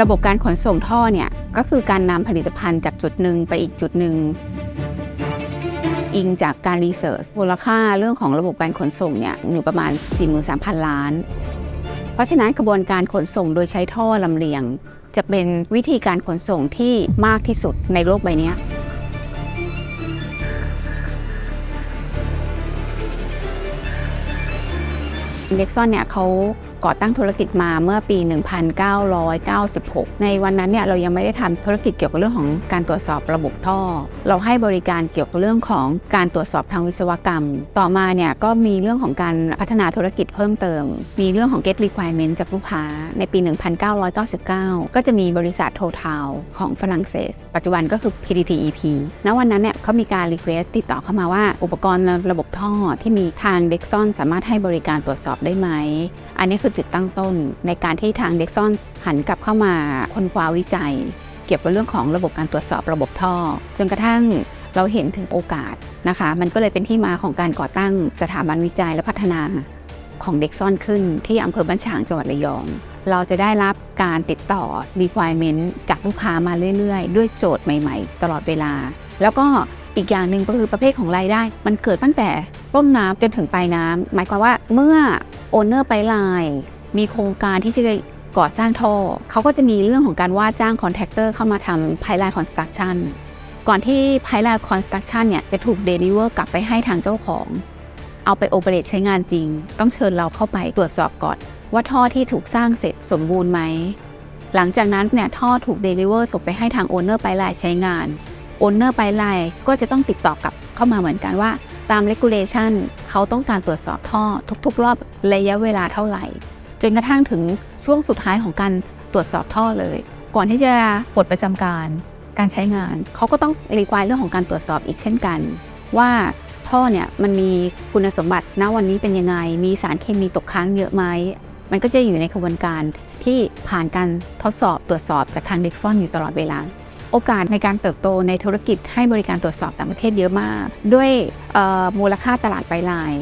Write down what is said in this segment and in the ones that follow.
ระบบการขนส่งท่อเนี่ยก็คือการนำผลิตภัณฑ์จากจุดหนึ่งไปอีกจุดหนึ่งอิงจากการรีเสิร์ชมูลค่าเรื่องของระบบการขนส่งเนี่ยอยู่ประมาณ 43,000 ล้าน เพราะฉะนั้นกระบวนการขนส่งโดยใช้ท่อลำเลียง จะเป็นวิธีการขนส่งที่มากที่สุดในโลกใบนี้เด็กซอนเนี่ยเขา ก่อตั้งธุรกิจมาเมื่อปี 1996 ในวันนั้นเนี่ยเรายังไม่ได้ทำธุรกิจเกี่ยวกับเรื่องของการตรวจสอบระบบท่อ เราให้บริการเกี่ยวกับเรื่องของการตรวจสอบทางวิศวกรรม ต่อมาเนี่ยก็มีเรื่องของการพัฒนาธุรกิจเพิ่มเติม มีเรื่องของ get requirement จากลูกค้าในปี 1999 ก็จะมีบริษัท Total ของฝรั่งเศส ปัจจุบันก็คือ PTTEP ณวันนั้นเนี่ยเขามีการ request ติดต่อเข้ามาว่าอุปกรณ์ระบบท่อที่มีทาง Dexon สามารถให้บริการตรวจสอบได้ไหม อันนี้คือจุดตั้งต้น ในการที่ทาง Dexon หันกลับเข้ามาค้นคว้าวิจัย เกี่ยวกับเรื่องของระบบการตรวจสอบระบบท่อ จนกระทั่งเราเห็นถึงโอกาสนะคะ มันก็เลยเป็นที่มาของการก่อตั้งสถาบันวิจัยและพัฒนาของเด็กซ่อนขึ้นที่อำเภอบ้านฉางจังหวัดระยอง เราจะได้รับการติดต่อ requirement จากลูกค้ามาเรื่อยๆ ด้วยโจทย์ใหม่ๆ ตลอดเวลา แล้วก็อีกอย่างหนึ่งก็คือประเภทของรายได้ มันเกิดตั้งแต่ต้นน้ำจนถึงปลายน้ำหมายความว่าเมื่อ โอนเนอร์ไปลน์มีโครงการที่จะก่อสร้างท่อ เขาก็จะมีเรื่องของการว่าจ้างคอนแทคเตอร์เข้ามาทำไพไลน์คอนสตรักชั่นก่อนที่ไพไลน์คอนสตรักชั่นเนี่ยจะถูกเดลิเวอร์กลับไปให้ทางเจ้าของ เอาไปโอเปเรตใช้งานจริง ต้องเชิญเราเข้าไปตรวจสอบก่อน ว่าท่อที่ถูกสร้างเสร็จสมบูรณ์ไหม หลังจากนั้นเนี่ยท่อถูกเดลิเวอร์ส่งไปให้ทางโอนเนอร์ไปลน์ใช้งานโอนเนอร์ไปลน์ก็จะต้องติดต่อกลับเข้ามาเหมือนกันว่า ตามเลกูเลชันเขาต้องการตรวจสอบท่อทุก ๆ รอบระยะเวลาเท่าไหร่ จนกระทั่งถึงช่วงสุดท้ายของการตรวจสอบท่อเลย ก่อนที่จะปลดประจำการการใช้งาน เขาก็ต้องรีควายเรื่องของการตรวจสอบอีกเช่นกัน ว่าท่อเนี่ยมันมีคุณสมบัติณวันนี้เป็นยังไง มีสารเคมีตกค้างเยอะไหมมันก็จะอยู่ในกระบวนการที่ผ่านการทดสอบตรวจสอบจากทางเด็กซอนอยู่ตลอดเวลา โอกาสในการเติบโตในธุรกิจให้บริการตรวจสอบต่างประเทศเยอะมาก ด้วยมูลค่าตลาดไปลาย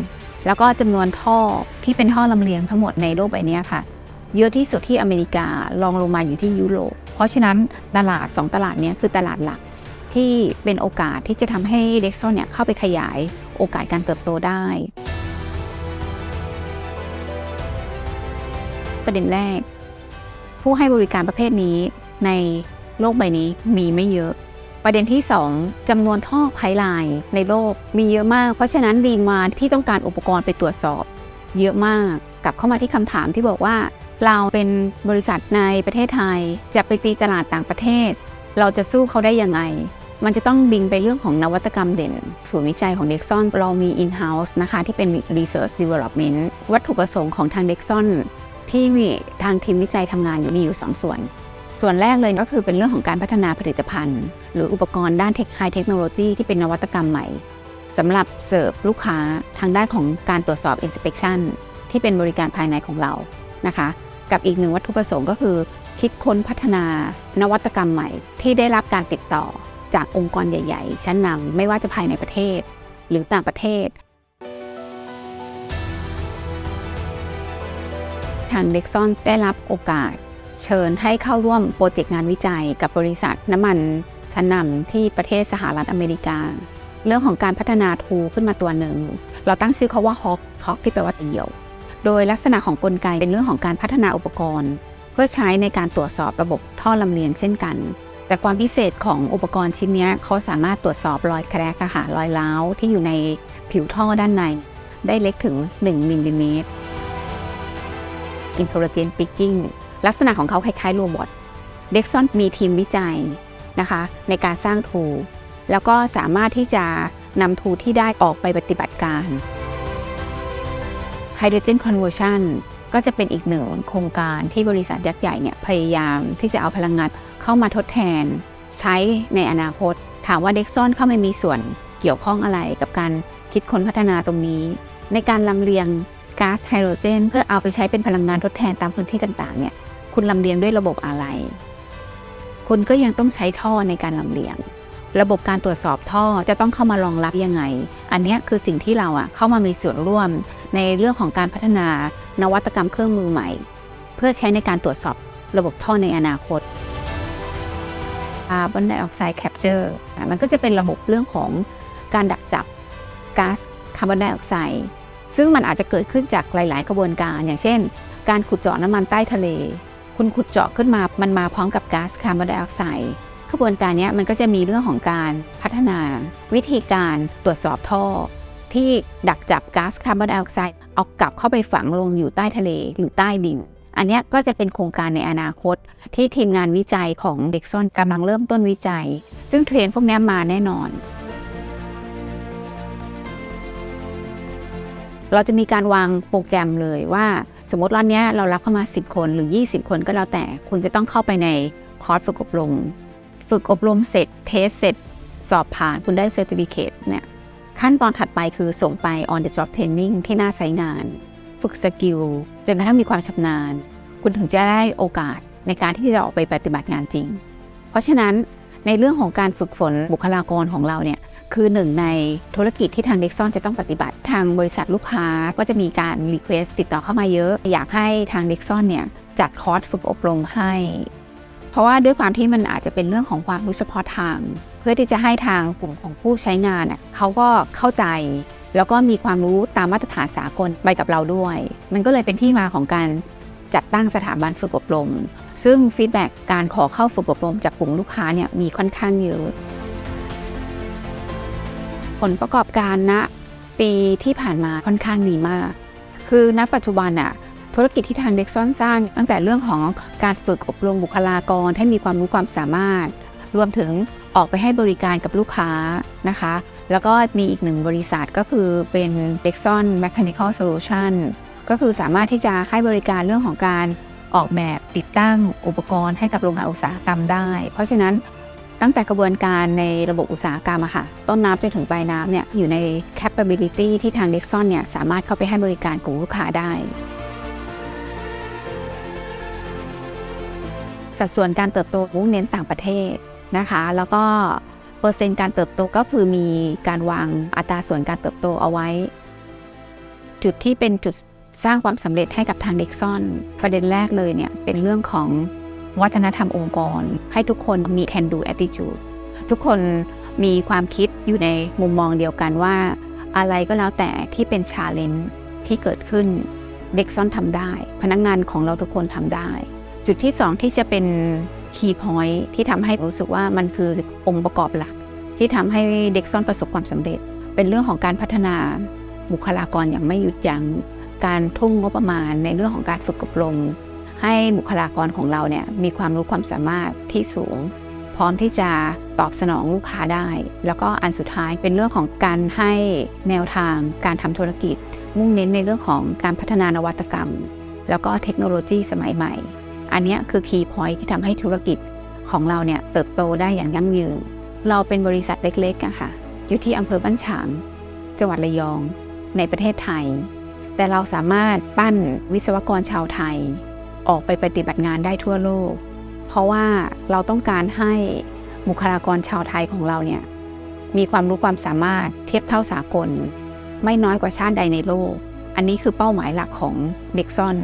แล้วก็จำนวนท่อที่เป็นท่อลำเลียงทั้งหมดในโลกใบนี้ค่ะ เยอะที่สุดที่อเมริการองลงมาอยู่ที่ยุโรปเพราะฉะนั้นตลาด 2 ตลาดนี้คือตลาดหลักที่เป็นโอกาสที่จะทำให้เด็กซอนเนี่ยเข้าไปขยายโอกาสการเติบโตได้ ประเด็นแรก ผู้ให้บริการประเภทนี้ใน โลกใบนี้มีไม่เยอะ ประเด็นที่ 2จำนวนท่อไพไลน์ในโลกมีเยอะมาก เพราะฉะนั้นดีมาที่ต้องการอุปกรณ์ไปตรวจสอบ เยอะมากกลับเข้ามาที่คำถามที่บอกว่า เราเป็นบริษัทในประเทศไทยจะไปตีตลาดต่างประเทศ เราจะสู้เขาได้ยังไง มันจะต้องบิงไปเรื่องของนวัตกรรมเด่นศูนย์วิจัยของ Dexon เรามี in-house นะคะ ที่เป็น research development วัตถุประสงค์ของทาง Dexon ที่มีทางทีมวิจัยทำงานอยู่มีอยู่ 2 ส่วน ส่วนแรกเลยก็คือเป็นเรื่องของการพัฒนาผลิตภัณฑ์ หรืออุปกรณ์ด้านเทคไฮเทคโนโลยีที่เป็นนวัตกรรมใหม่สำหรับเสิร์ฟลูกค้าทางด้านของการตรวจสอบ inspection ที่เป็นบริการภายในของเรานะคะ กับอีกหนึ่งวัตถุประสงค์ก็คือ คิดค้นพัฒนานวัตกรรมใหม่ ที่ได้รับการติดต่อจากองค์กรใหญ่ ๆ ชั้นนำไม่ว่าจะภายในประเทศ หรือต่างประเทศ ทาง Dexon ได้รับโอกาส เชิญให้เข้าร่วมโปรเจกต์งานวิจัยกับบริษัทน้ำมันชั้นนำที่ประเทศสหรัฐอเมริกา เรื่องของการพัฒนาทูขึ้นมาตัวหนึ่ง เราตั้งชื่อเขาว่าฮอกฮอกที่แปลว่าเดี่ยว โดยลักษณะของกลไกเป็นเรื่องของการพัฒนาอุปกรณ์ เพื่อใช้ในการตรวจสอบระบบท่อลำเลียงเช่นกัน แต่ความพิเศษของอุปกรณ์ชิ้นนี้เขาสามารถตรวจสอบรอยแครกอะค่ะรอยร้าวที่อยู่ในผิวท่อด้านใน ได้เล็กถึง 1มิลลิเมตร Intelligent Picking ลักษณะของเขาคล้ายๆโรบอทเด็กซอนมีทีมวิจัยนะคะในการสร้างทูแล้วก็สามารถที่จะนำทูที่ได้ออกไปปฏิบัติการ Hydrogen Conversion ก็จะเป็นอีกหนึ่งโครงการที่บริษัทยักษ์ใหญ่เนี่ยพยายามที่จะเอาพลังงานเข้ามาทดแทน ใช้ในอนาคต ถามว่าเด็กซอนเข้ามามีส่วนเกี่ยวข้องอะไรกับการคิดค้นพัฒนาตรงนี้ ในการลำเลียงก๊าซไฮโดรเจน เพื่อเอาไปใช้เป็นพลังงานทดแทนตามพื้นที่ต่างๆเนี่ย คุณลำเลียงด้วยระบบอะไร คุณก็ยังต้องใช้ท่อในการลำเลียง ระบบการตรวจสอบท่อจะต้องเข้ามารองรับยังไง อันนี้คือสิ่งที่เราอะเข้ามามีส่วนร่วมในเรื่องของการพัฒนานวัตกรรมเครื่องมือใหม่ เพื่อใช้ในการตรวจสอบระบบท่อในอนาคตคาร์บอนไดออกไซด์แคปเจอร์มันก็จะเป็นระบบเรื่องของการดักจับก๊าซคาร์บอนไดออกไซด์ซึ่งมันอาจจะเกิดขึ้นจากหลาย ๆ กระบวนการ อย่างเช่น การขุดเจาะน้ำมันใต้ทะเล คุณขุดเจาะขึ้นมา มันมาพร้อมกับก๊าซคาร์บอนไดออกไซด์กระบวนการนี้มันก็จะมีเรื่องของการพัฒนา วิธีการตรวจสอบท่อ ที่ดักจับก๊าซคาร์บอนไดออกไซด์เอากลับเข้าไปฝังลงอยู่ใต้ทะเลหรือใต้ดิน อันนี้ก็จะเป็นโครงการในอนาคต ที่ทีมงานวิจัยของเด็กซ่อนกำลังเริ่มต้นวิจัย ซึ่งเทรนพวกนี้มาแน่นอน เราจะมีการวางโปรแกรมเลยว่า สมมติรอบนี้เรารับเข้ามา 10 คนหรือ 20 คนก็แล้วแต่คุณจะต้องเข้าไปในคอร์สฝึกอบรม ฝึกอบรมเสร็จเทสเสร็จ สอบผ่านคุณได้เซอร์ติฟิเคตเนี่ยขั้นตอนถัดไปคือส่งไป on the job training ที่หน้าไซต์งาน ฝึกสกิลจนกระทั่งมีความชำนาญ คุณถึงจะได้โอกาสในการที่จะออกไปปฏิบัติงานจริง เพราะฉะนั้นในเรื่องของการฝึกฝนบุคลากรของเราเนี่ย คือหนึ่งในธุรกิจที่ทางเด็กซ่อนจะต้องปฏิบัติ ทางบริษัทลูกค้าก็จะมีการรีเควสติดต่อเข้ามาเยอะ อยากให้ทางเด็กซ่อนเนี่ยจัดคอร์สฝึกอบรมให้ เพราะว่าด้วยความที่มันอาจจะเป็นเรื่องของความรู้เฉพาะทาง เพื่อที่จะให้ทางกลุ่มของผู้ใช้งานน่ะเขาก็เข้าใจแล้วก็มีความรู้ตามมาตรฐานสากลไปกับเราด้วย มันก็เลยเป็นที่มาของการจัดตั้งสถาบันฝึกอบรม ซึ่งฟีดแบ็กการขอเข้าฝึกอบรมจากกลุ่มลูกค้าเนี่ยมีค่อนข้างเยอะ ผลประกอบการณปีที่ผ่านมาค่อนข้างดีมาก คือณปัจจุบันอะธุรกิจที่ทางเด็กซ่อนสร้าง ตั้งแต่เรื่องของการฝึกอบรมบุคลากรให้มีความรู้ความสามารถ รวมถึงออกไปให้บริการกับลูกค้านะคะ แล้วก็มีอีกหนึ่งบริษัทก็คือเป็น Dexon Mechanical Solution ก็คือสามารถที่จะให้บริการเรื่องของการออกแบบติดตั้งอุปกรณ์ให้กับโรงงานอุตสาหกรรมได้ เพราะฉะนั้น ตั้งแต่กระบวนการในระบบอุตสาหกรรมอะค่ะ ต้นน้ำจนถึงปลายน้ำเนี่ยอยู่ใน capability ที่ทาง Dexon เนี่ยสามารถเข้าไปให้บริการกลุ่มลูกค้าได้สัดส่วนการเติบโตมุ่งเน้นต่างประเทศนะคะ แล้วก็เปอร์เซ็นต์การเติบโตก็คือมีการวางอัตราส่วนการเติบโตเอาไว้ จุดที่เป็นจุดสร้างความสำเร็จให้กับทางเด็กซ่อน ประเด็นแรกเลยเนี่ยเป็นเรื่องของ วัฒนธรรมองค์กร ให้ทุกคนมี can do attitude ทุกคนมีความคิดอยู่ในมุมมองเดียวกันว่า อะไรก็แล้วแต่ที่เป็น challenge ที่เกิดขึ้นเด็กซ่อนทำได้ พนักงงานของเราทุกคนทำได้ จุดที่2ที่จะเป็น key point ที่ทำให้รู้สึกว่ามันคือองค์ประกอบหลัก ที่ทำให้เด็กซ่อนประสบความสำเร็จ เป็นเรื่องของการพัฒนาบุคลากรอย่างไม่หยุดยัง้งการทุ่มงบประมาณในเรื่องของการฝึกอบรม ให้บุคลากรของเราเนี่ยมีความรู้ความสามารถที่สูง พร้อมที่จะตอบสนองลูกค้าได้ แล้วก็อันสุดท้ายเป็นเรื่องของการให้แนวทางการทำธุรกิจ มุ่งเน้นในเรื่องของการพัฒนานวัตกรรม แล้วก็เทคโนโลยีสมัยใหม่ อันนี้คือคีย์พอยที่ทำให้ธุรกิจของเราเนี่ยเติบโตได้อย่างยั่งยืน เราเป็นบริษัทเล็กๆอะค่ะอยู่ที่อำเภอบ้านฉาง จังหวัดระยอง ในประเทศไทย แต่เราสามารถปั้นวิศวกรชาวไทย ออกไปปฏิบัติงานได้ทั่วโลก เพราะว่าเราต้องการให้บุคลากรชาวไทยของเราเนี่ยมีความรู้ความสามารถเทียบเท่าสากล ไม่น้อยกว่าชาติใดในโลก อันนี้คือเป้าหมายหลักของเด็กซ่อน